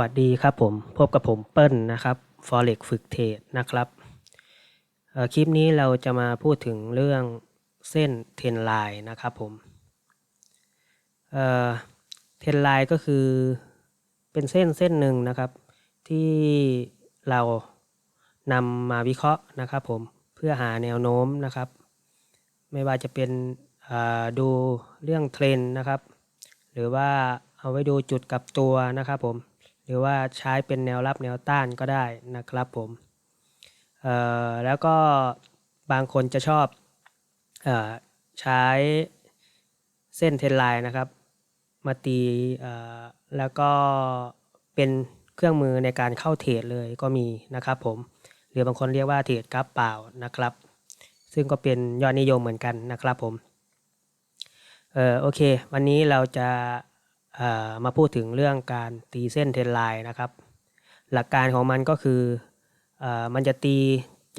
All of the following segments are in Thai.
วัสดีครับผม พบกับผมเปิ้ลนะครับ Forex ฝึกเทรดนะครับ คลิปนี้เราจะมาพูดถึงเรื่องเส้นเทรนไลน์นะครับผมเทรนไลน์ก็คือเป็นเส้นเส้นหนึ่งนะครับ ที่เรานำมาวิเคราะห์นะครับผมเพื่อหาแนวโน้มนะครับ ไม่ว่าจะเป็นดูเรื่องเทรนนะครับ หรือว่าเอาไว้ดูจุดกับตัวนะครับผม หรือว่าใช้เป็นแนวรับแนวต้านก็ได้นะครับผมแล้วก็บางคนจะชอบออใช้เส้นเทนไลน์นะครับ มาตีแล้วก็เป็นเครื่องมือในการเข้าเทรดเลยก็มีนะครับผมหรือบางคนเรียกว่าเทรดกราฟเปล่านะครับ ซึ่งก็เป็นยอดนิยมเหมือนกันนะครับผมเออโอเค วันนี้เราจะ มาพูดถึงเรื่องการตีเส้นเทนไลน์นะครับ หลักการของมันก็คืออมันจะตี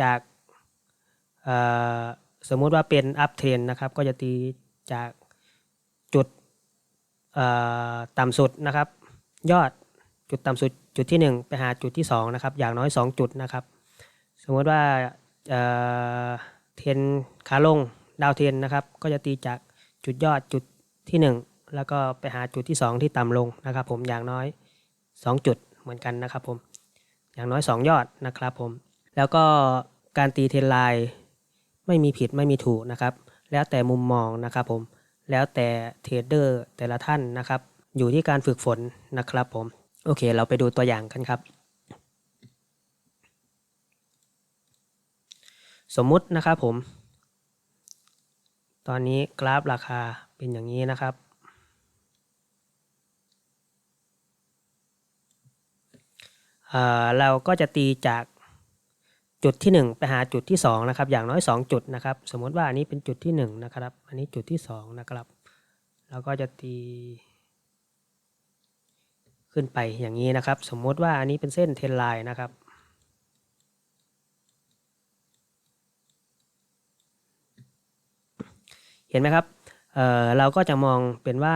จากสมมุติว่าเป็นอัพเทรนนะครับ ก็จะตีจากจุดต่ำสุดนะครับ ยอดจุดต่ำสุดจุดที่ 1 ไปหาจุดที่2นะครับอย่างน้อย 2 จุดนะครับ สมมติว่าเอ่อเทรนขาลงดาวเทรนนะครับ ก็จะตีจากจุดยอดจุดที่ 1 แล้วก็ไปหาจุดที่ 2 ที่ต่ำลงนะครับ ผมอย่างน้อย 2 จุดเหมือนกันนะครับ ผมอย่างน้อย 2 ยอดนะครับ ผม แล้วก็การตีเทนไลน์ไม่มีผิดไม่มีถูกนะครับ แล้วแต่มุมมองนะครับผมแล้วแต่เทรดเดอร์แต่ละท่านนะครับ อยู่ที่การฝึกฝนนะครับผมโอเค เราไปดูตัวอย่างกันครับ สมมุตินะครับผม ตอนนี้กราฟราคาเป็นอย่างนี้นะครับ เราก็จะตีจากจุดที่ 1 ไปหาจุดที่2นะครับอย่างน้อย 2 จุดนะครับ สมมติว่าอันนี้เป็นจุดที่1นะครับ อันนี้จุดที่2นะครับเราก็จะตี ขึ้นไปอย่างนี้นะครับ สมมติว่าอันนี้เป็นเส้นเทนไลน์นะครับ เห็นไหมครับเเราก็จะมองเป็นว่า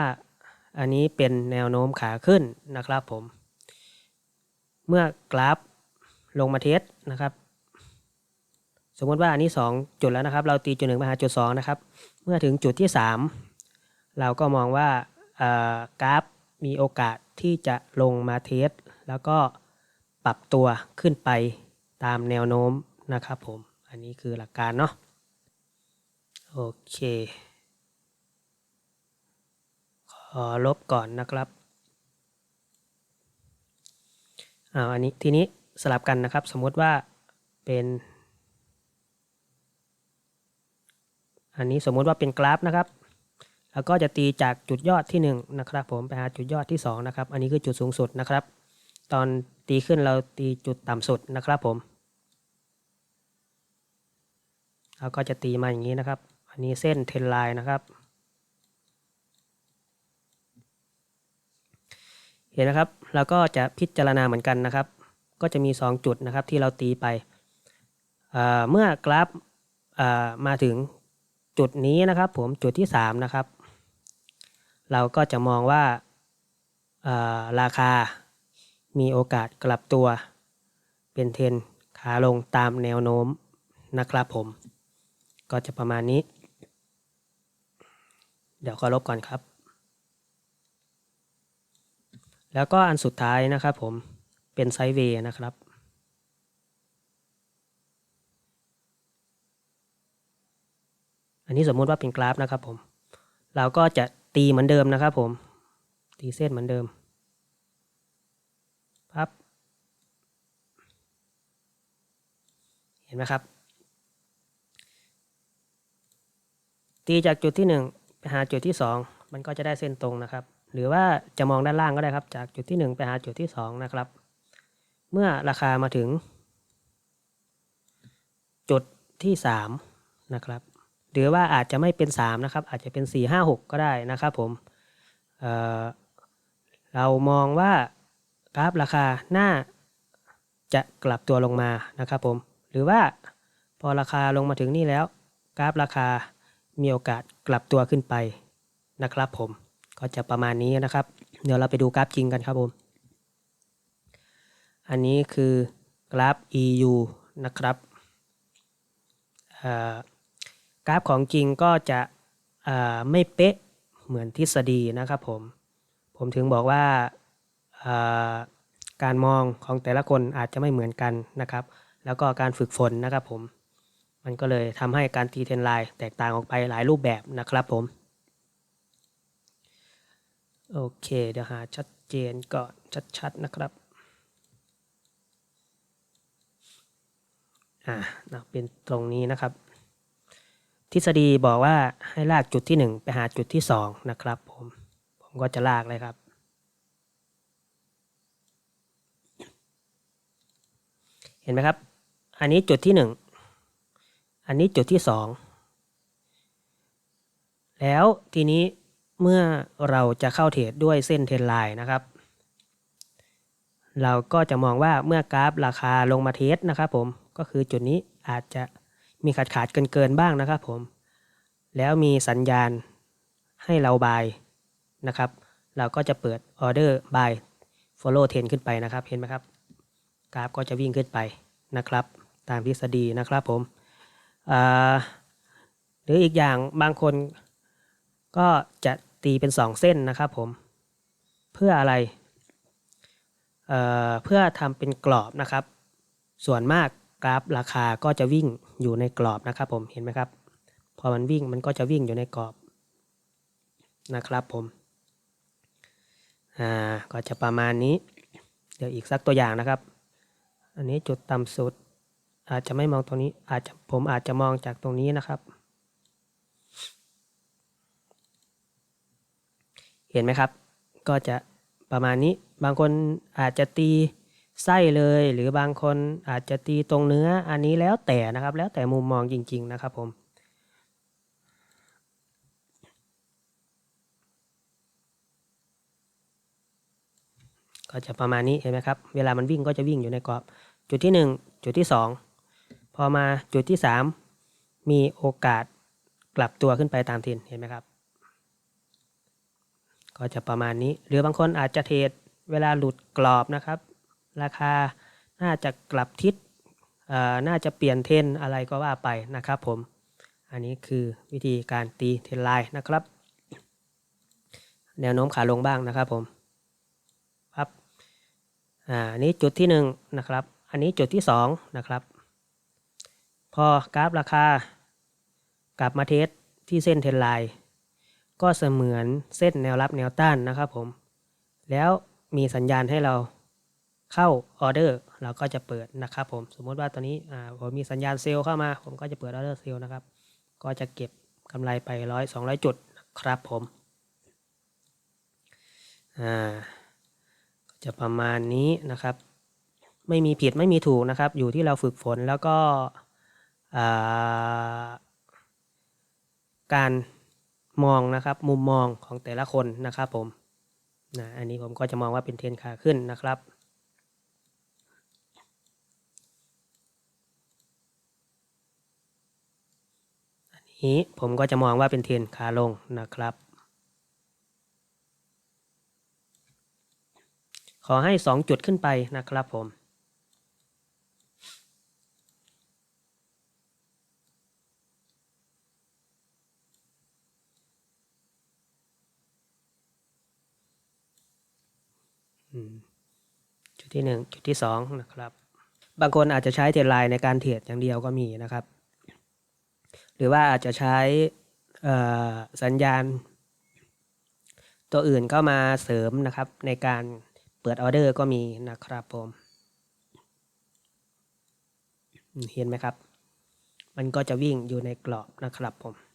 อันนี้เป็นแนวโน้มขาขึ้นนะครับผม เมื่อกราฟลงมาเทสนะครับ สมมติว่าอันนี้ 2 จุดแล้วนะครับ เราตีจุดหนึ่งไปหาจุด2นะครับ เมื่อถึงจุดที่ 3 เราก็มองว่ากราฟมีโอกาสที่จะลงมาเทสแล้วก็ปรับตัวขึ้นไปตามแนวโน้มนะครับผม อันนี้คือหลักการเนาะโอเค ขอลบก่อนนะครับ อ่าอันนี้ทีนี้สลับกันนะครับ สมมติว่าเป็น อันนี้สมมุติว่าเป็นกราฟนะครับ แล้วก็จะตีจากจุดยอดที่1นะครับผมไปหาจุดยอดที่2นะครับ อันนี้คือจุดสูงสุดนะครับ ตอนตีขึ้นเราตีจุดต่ำสุดนะครับผมเราก็จะตีมาอย่างนี้นะครับ อันนี้เส้นเทนไลน์นะครับ เห็นนะครับ เราก็จะพิจารณาเหมือนกันนะครับ ก็จะมี 2 จุดนะครับที่เราตีไปเเมื่อกราฟมาถึงจุดนี้นะครับผมจุดที่ 3 นะครับ เราก็จะมองว่าราคามีโอกาสกลับตัว เป็นเทรนขาลงตามแนวโน้มนะครับผม ก็จะประมาณนี้ เดี๋ยวก็ลบก่อนครับ แล้วก็อันสุดท้ายนะครับผมเป็นไซด์เวย์นะครับ อันนี้สมมุติว่าเป็นกราฟนะครับผม เราก็จะตีเหมือนเดิมนะครับผม ตีเส้นเหมือนเดิมปับ เห็นไหมครับ ตีจากจุดที่ 1 ไปหาจุดที่ 2 มันก็จะได้เส้นตรงนะครับ หรือว่าจะมองด้านล่างก็ได้ครับ จากจุดที่ 1 ไปหาจุดที่ 2 นะครับ เมื่อราคามาถึง จุดที่ 3 นะครับ หรือว่าอาจจะไม่เป็น 3 นะครับ อาจจะเป็น 4 5 6 ก็ได้นะครับผมเเรามองว่ากราฟราคาน่าจะกลับตัวลงมานะครับผม หรือว่าพอราคาลงมาถึงนี่แล้ว กราฟราคามีโอกาสกลับตัวขึ้นไปนะครับผม ก็จะประมาณนี้นะครับ เดี๋ยวเราไปดูกราฟจริงกันครับผม อันนี้คือกราฟ EU นะครับกราฟของจริงก็จะไม่เป๊ะเหมือนทฤษฎีนะครับผม ผมถึงบอกว่าการมองของแต่ละคนอาจจะไม่เหมือนกันนะครับ แล้วก็การฝึกฝนนะครับผม มันก็เลยทำให้การตีเทรนไลน์แตกต่างออกไปหลายรูปแบบนะครับผม โอเค เดี๋ยวหาชัดเจนก่อนชัดๆนะครับ อ่านะเป็นตรงนี้นะครับ ทฤษฎีบอกว่าให้ลากจุดที่ 1 ไปหาจุดที่ 2 นะครับผม ผมก็จะลากเลยครับ เห็นไหมครับ อันนี้จุดที่ 1 อันนี้จุดที่ 2 แล้วทีนี้ เมื่อเราจะเข้าเทรดด้วยเส้นเทรนไลน์นะครับ เราก็จะมองว่าเมื่อกราฟราคาลงมาเทสนะครับผมก็คือจุดนี้อาจจะมีขาดขาดเกินเกินบ้างนะครับผม แล้วมีสัญญาณให้เราบายนะครับ เราก็จะเปิดออเดอร์บาย follow trend ขึ้นไปนะครับ เห็นไหมครับ กราฟก็จะวิ่งขึ้นไปนะครับ ตามทฤษฎีนะครับผมหรืออีกอย่างบางคนก็จะ ตีเป็น 2 เส้นนะครับผม เพื่ออะไรเเพื่อทำเป็นกรอบนะครับ ส่วนมากกราฟราคาก็จะวิ่งอยู่ในกรอบนะครับ ผมเห็นไหมครับ พอมันวิ่งมันก็จะวิ่งอยู่ในกรอบนะครับผมอ่าก็จะประมาณนี้ เดี๋ยวอีกสักตัวอย่างนะครับ อันนี้จุดต่ำสุด อาจจะไม่มองตรงนี้อาจจะผมอาจจะมองจากตรงนี้นะครับ เห็นไหมครับ ก็จะประมาณนี้ บางคนอาจจะตีไส้เลย หรือบางคนอาจจะตีตรงเนื้อ อันนี้แล้วแต่นะครับ แล้วแต่มุมมองจริง ๆ นะครับผมก็จะประมาณนี้เห็นไหมครับ เวลามันวิ่งก็จะวิ่งอยู่ในกรอบ จุดที่ 1 จุดที่ 2 พอมาจุดที่ 3 มีโอกาสกลับตัวขึ้นไปตามทรนเห็นไหมครับ ก็จะประมาณนี้ หรือบางคนอาจจะเทรดเวลาหลุดกรอบนะครับ ราคาน่าจะกลับทิศน่าจะเปลี่ยนเทนอะไรก็ว่าไปนะครับผม อันนี้คือวิธีการตีเทนไลน์นะครับ แนวโน้มขาลงบ้างนะครับผมครับอ่าอันนี้จุดที่หนึ่งนะครับ อันนี้จุดที่สองนะครับ พอกราฟราคากลับมาเทสที่เส้นเทนไลน์ ก็เสมือนเส้นแนวรับแนวต้านนะครับผม แล้วมีสัญญาณให้เราเข้าออเดอร์เราก็จะเปิดนะครับผม สมมติว่าตอนนี้ผมมีสัญญาณเซลล์เข้ามา ผมก็จะเปิดออเดอร์เซลล์นะครับ ก็จะเก็บกำไรไปร้อยสองร้อยจุดครับผม อ่า จะประมาณนี้นะครับ ไม่มีผิดไม่มีถูกนะครับ อยู่ที่เราฝึกฝนแล้วก็การ มองนะครับ มุมมองของแต่ละคนนะครับผมนะอันนี้ผมก็จะมองว่าเป็นเทรนขาขึ้นนะครับอันนี้ผมก็จะมองว่าเป็นเทรนขาลงนะครับ ขอให้ 2 จุดขึ้นไปนะครับผม ที่หนึ่งจุดที่สองนะครับบางคนอาจจะใช้เทรดไลน์ในการเทรดอย่างเดียวก็มีนะครับ หรือว่าอาจจะใช้สัญญาณ ตัวอื่นก็มาเสริมนะครับในการเปิดออเดอร์ก็มีนะครับผมเห็นไหมครับ มันก็จะวิ่งอยู่ในกรอบนะครับผม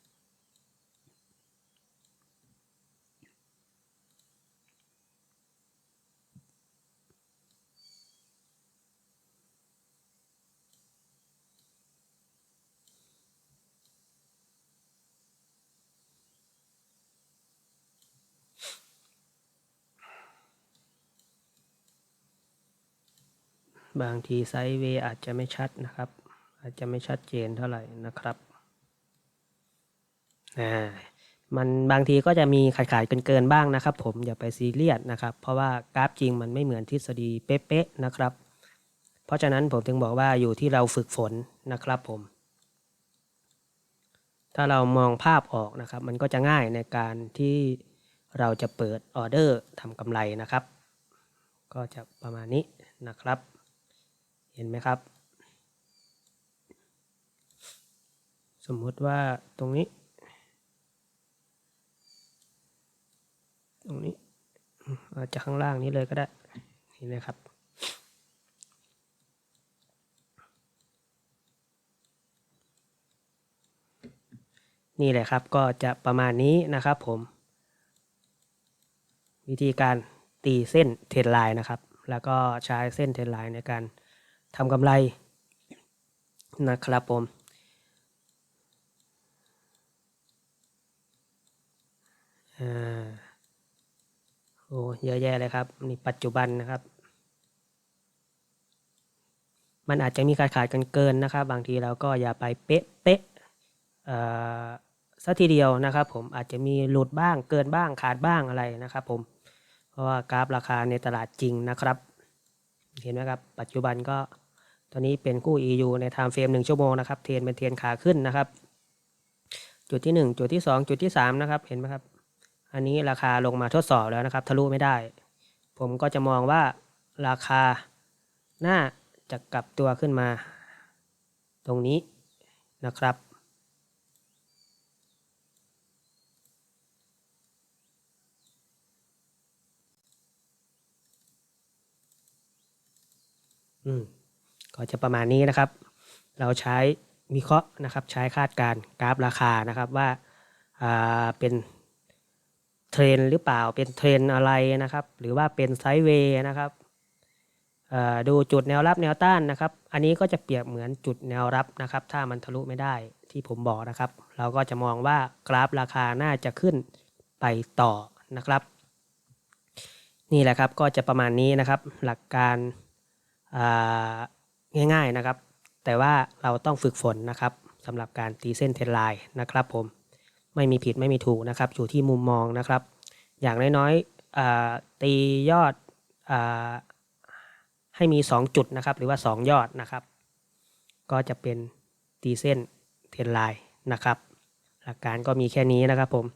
บางทีไซด์เวย์อาจจะไม่ชัดนะครับ อาจจะไม่ชัดเจนเท่าไหร่นะครับอ่ามันบางทีก็จะมีขาดขาดเกินเกินๆบ้างนะครับ ผมอย่าไปซีเรียสนะครับ เพราะว่ากราฟจริงมันไม่เหมือนทฤษฎีเป๊ะๆนะครับ เพราะฉะนั้นผมถึงบอกว่าอยู่ที่เราฝึกฝนนะครับผม ถ้าเรามองภาพออกนะครับ มันก็จะง่ายในการที่เราจะเปิดออเดอร์ทำกำไรนะครับ ก็จะประมาณนี้นะครับ เห็นไหมครับ สมมุติว่าตรงนี้ ตรงนี้อาจจะข้างล่างนี้เลยก็ได้ เห็นไหมครับนี่แหละครับก็จะประมาณนี้นะครับผม วิธีการตีเส้นเทรนไลน์นะครับ แล้วก็ใช้เส้นเทรนไลน์ในการ ทำกำไรนะครับผมอ่าโอ้เยอะแยะเลยครับนี่ปัจจุบันนะครับ มันอาจจะมีขาดขาดกันเกินนะครับ บางทีเราก็อย่าไปเป๊ะเป๊ะเอ่อสักทีเดียวนะครับ ผมอาจจะมีหลุดบ้างเกินบ้างขาดบ้างอะไรนะครับ ผมเพราะว่ากราฟราคาในตลาดจริงนะครับ เห็นไหมครับ ปัจจุบันก็ตอนนี้เป็นกู้ EU ในไทม์เฟรม1ชั่วโมงนะครับ เทรนเป็นเทรนขาขึ้นนะครับ จุดที่ 1 จุดที่ 2 จุดที่ 3 นะครับ เห็นไหมครับ อันนี้ราคาลงมาทดสอบแล้วนะครับ ทะลุไม่ได้ ผมก็จะมองว่าราคาน่าจะกลับตัวขึ้นมา ตรงนี้นะครับ อืมก็จะประมาณนี้นะครับ เราใช้วิเคราะห์นะครับ ใช้คาดการณ์กราฟราคานะครับว่าอ่าเป็นเทรนหรือเปล่าเป็นเทรนอะไรนะครับ หรือว่าเป็นไซด์เวย์นะครับดูจุดแนวรับแนวต้านนะครับ อันนี้ก็จะเปรียบเหมือนจุดแนวรับนะครับ ถ้ามันทะลุไม่ได้ที่ผมบอกนะครับ เราก็จะมองว่ากราฟราคาน่าจะขึ้นไปต่อนะครับ นี่แหละครับก็จะประมาณนี้นะครับ หลักการ ง่ายๆนะครับ แต่ว่าเราต้องฝึกฝนนะครับสำหรับการตีเส้นเทนไลน์นะครับผมไม่มีผิดไม่มีถูกนะครับ อยู่ที่มุมมองนะครับ อย่างน้อยๆตียอดอให้มี 2 จุดนะครับ หรือว่า 2 ยอดนะครับ ก็จะเป็นตีเส้นเทนไลน์นะครับ หลักการก็มีแค่นี้นะครับผม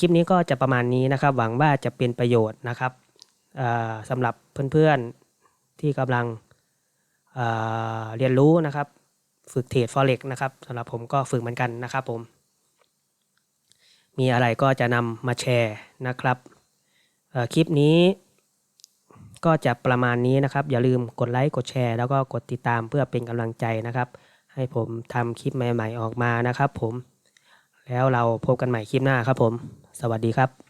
คลิปนี้ก็จะประมาณนี้นะครับ หวังว่าจะเป็นประโยชน์นะครับสำหรับเพื่อนๆ ที่กำลังอ่าเรียนรู้นะครับ ฝึกเทรด forex นะครับสำหรับผมก็ฝึกเหมือนกันนะครับผม มีอะไรก็จะนำมาแชร์นะครับคลิปนี้ก็จะประมาณนี้นะครับ อย่าลืมกดไลค์กดแชร์ แล้วก็กดติดตามเพื่อเป็นกำลังใจนะครับ ให้ผมทำคลิปใหม่ ๆ ออกมานะครับ ผม แล้วเราพบกันใหม่คลิปหน้าครับผม สวัสดีครับ